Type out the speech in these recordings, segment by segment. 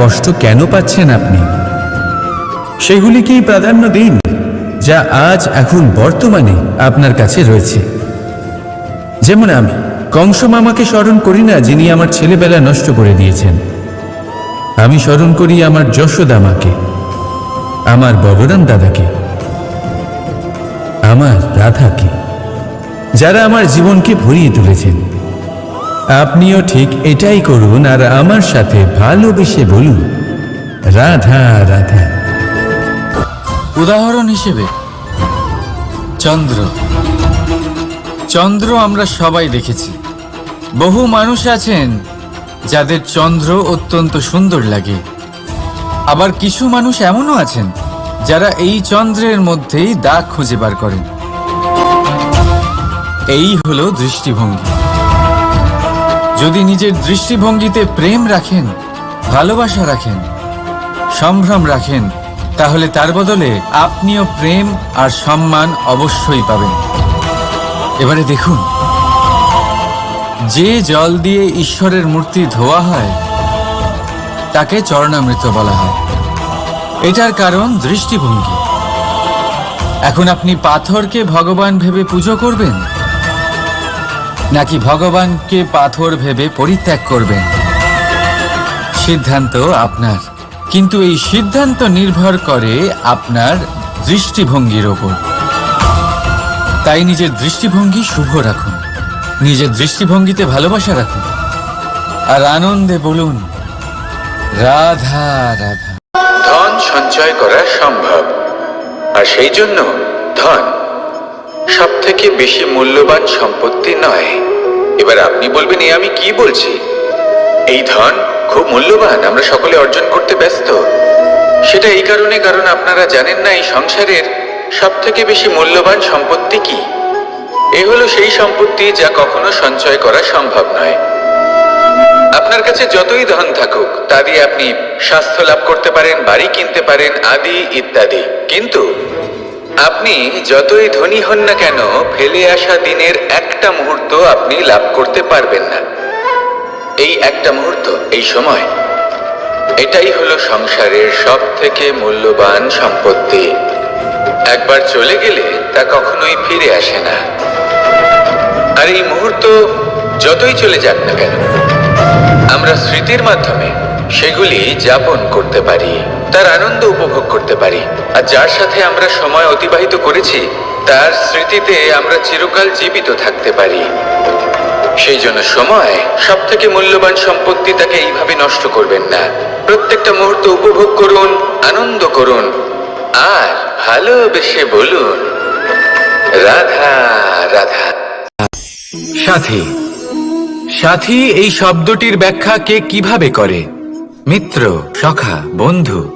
কষ্ট কেন পাচ্ছেন আপনি? সেগুলিকেই প্রাধান্য দিন, যা আজ এখন বর্তমানে আপনার কাছে রয়েছে। যেমন আমি, কংস মামাকে স্মরণ করি না, যিনি আমার ছেলেবেলা নষ্ট করে দিয়েছেন। আমি স্মরণ করি আমার যশোদা মাকে আমার বলরাম দাদাকে, আমার রাধাকে, যারা আমার জীবনকে ভরিয়ে তুলেছেন। আপনিও ঠিক এটাই করুন আর আমার সাথে ভালোবেসে বলুন। রাধা রাধা। উদাহরণ হিসেবে, চন্দ্র। চন্দ্র আমরা সবাই দেখেছি। বহু মানুষ আছেন যাদের চন্দ্র অত্যন্ত সুন্দর লাগে। আবার কিছু মানুষ এমনও আছেন যারা এই চন্দ্রের মধ্যেই দাগ খুঁজে বার করেন। এই হলো দৃষ্টিভঙ্গি। যদি নিজের দৃষ্টিভঙ্গিতে প্রেম রাখেন, ভালোবাসা রাখেন, সম্ভ্রম রাখেন, তাহলে তার বদলে আপনিও প্রেম আর সম্মান অবশ্যই পাবেন। এবারে দেখুন, যে জল দিয়ে ঈশ্বরের মূর্তি ধোয়া হয়, তাকে চরণামৃত বলা হয়। এটার কারণ দৃষ্টিভঙ্গি। এখন আপনি পাথরকে ভগবান ভেবে পুজো করবেন? নাকি ভগবানকে পাথর ভেবে পরিত্যাগ করবেন? সিদ্ধান্ত আপনার। কিন্তু এই সিদ্ধান্ত নির্ভর করে আপনার দৃষ্টিভঙ্গির ওপর। তাই নিজের দৃষ্টিভঙ্গি শুভ রাখুন। নিজের দৃষ্টিভঙ্গিতে ভালোবাসা রাখুন। আর আনন্দে বলুন, রাধা রাধা। ধন সঞ্চয় করা সম্ভব। আর সেই জন্য ধন সব থেকে বেশি মূল্যবান সম্পত্তি নয়। এবার আপনি বলবেন, এ আমি কি বলছি? এই ধন খুব মূল্যবান, আমরা সকলে অর্জন করতে ব্যস্ত। সেটা এই কারণে, কারণ আপনারা জানেন না, এই সংসারের সব থেকে বেশি মূল্যবান সম্পত্তি কি? এ হলো সেই সম্পত্তি যা কখনো সঞ্চয় করা সম্ভব নয়। আপনার কাছে যতই ধন থাকুক, তা দিয়ে আপনি স্বাস্থ্য লাভ করতে পারেন, বাড়ি কিনতে পারেন, আদি ইত্যাদি। কিন্তু আপনি যতই ধনী হন না কেন, ফেলে আসা দিনের একটা মুহূর্ত আপনি লাভ করতে পারবেন না। এই একটা মুহূর্ত, এই সময়, এটাই হলো সংসারের সব থেকে মূল্যবান সম্পত্তি। একবার চলে গেলে তা কখনোই ফিরে আসে না। আর এই মুহূর্ত যতই চলে যাক না কেন, আমরা স্মৃতির মাধ্যমে সেগুলি যাপন করতে পারি। তার আনন্দ উপভোগ করতে পারি। আর যার সাথে আমরা সময় অতিবাহিত করেছি, তার স্মৃতিতে আমরা চিরকাল জীবিত থাকতে পারি। সেই জন্য সময় সব থেকে মূল্যবান সম্পত্তি তাকে এইভাবে নষ্ট করবেন না। প্রত্যেকটা মুহূর্ত উপভোগ করুন, আনন্দ করুন, আর ভালোবেসে বলুন, রাধা রাধা। সাথী সাথী, এই শব্দটির ব্যাখ্যা কে কীভাবে করে? মিত্র, সখা, বন্ধু।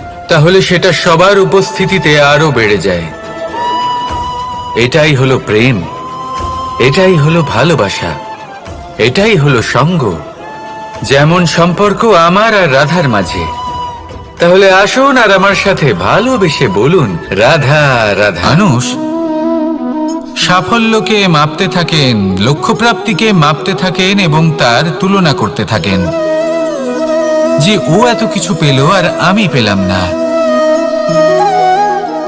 তাহলে সেটা সবার উপস্থিতিতে আরও বেড়ে যায়। এটাই হলো প্রেম। এটাই হলো ভালোবাসা। এটাই হলো সঙ্গ। যেমন সম্পর্ক আমার আর রাধার মাঝে। তাহলে আসুন আর আমার সাথে ভালোবেসে বলুন, রাধা রাধা। মানুষ সাফল্যকে মাপতে থাকেন, লক্ষ্যপ্রাপ্তিকে মাপতে থাকেন এবং তার তুলনা করতে থাকেন। যে ও এত কিছু পেল আর আমি পেলাম না।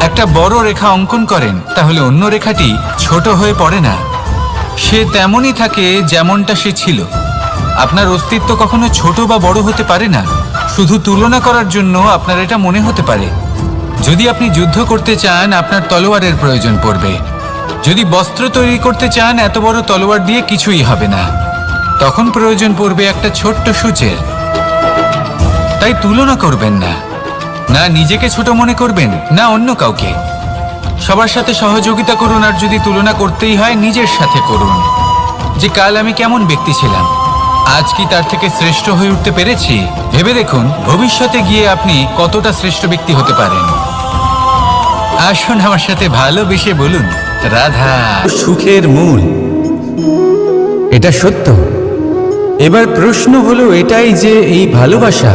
একটা বড় রেখা অঙ্কন করেন, তাহলে অন্য রেখাটি ছোট হয়ে পড়ে না। সে তেমনই থাকে যেমনটা সে ছিল। আপনার অস্তিত্ব কখনো ছোট বা বড় হতে পারে না। শুধু তুলনা করার জন্য আপনার এটা মনে হতে পারে। যদি আপনি যুদ্ধ করতে চান, আপনার তলোয়ারের প্রয়োজন পড়বে। যদি বস্ত্র তৈরি করতে চান, এত বড় তলোয়ার দিয়ে কিছুই হবে না। তখন প্রয়োজন পড়বে একটা ছোট্ট সূচের। তাই তুলনা করবেন না। না, নিজেকে ছোট মনে করবেন, না অন্য কাউকে। সবার সাথে সহযোগিতা করুন আর যদি তুলনা করতেই হয়, নিজের সাথে করুন। যে কাল আমি কেমন ব্যক্তি ছিলাম, আজ কি তার থেকে শ্রেষ্ঠ হয়ে উঠতে পেরেছি? ভেবে দেখুন, ভবিষ্যতে গিয়ে আপনি কতটা শ্রেষ্ঠ ব্যক্তি হতে পারেন। আসুন আমার সাথে ভালোবেসে বলুন, রাধা। সুখের মূল। এটা সত্য। এবার প্রশ্ন হলো এটাই যে এই ভালোবাসা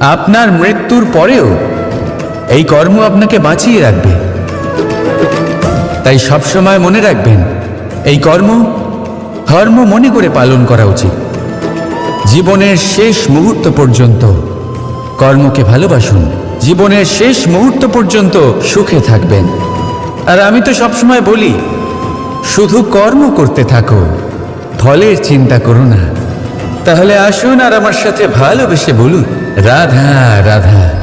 আপনার মৃত্যুর পরেও এই কর্ম আপনাকে বাঁচিয়ে রাখবে। তাই সবসময় মনে রাখবেন, এই কর্ম ধর্ম মনে করে পালন করা উচিত। জীবনের শেষ মুহূর্ত পর্যন্ত কর্মকে ভালোবাসুন। জীবনের শেষ মুহূর্ত পর্যন্ত সুখে থাকবেন। আর আমি তো সবসময় বলি, শুধু কর্ম করতে থাকো, ফলের চিন্তা করো না। তাহলে আসুন আর আমার সাথে ভালোবেসে বলুন। রাধা রাধা।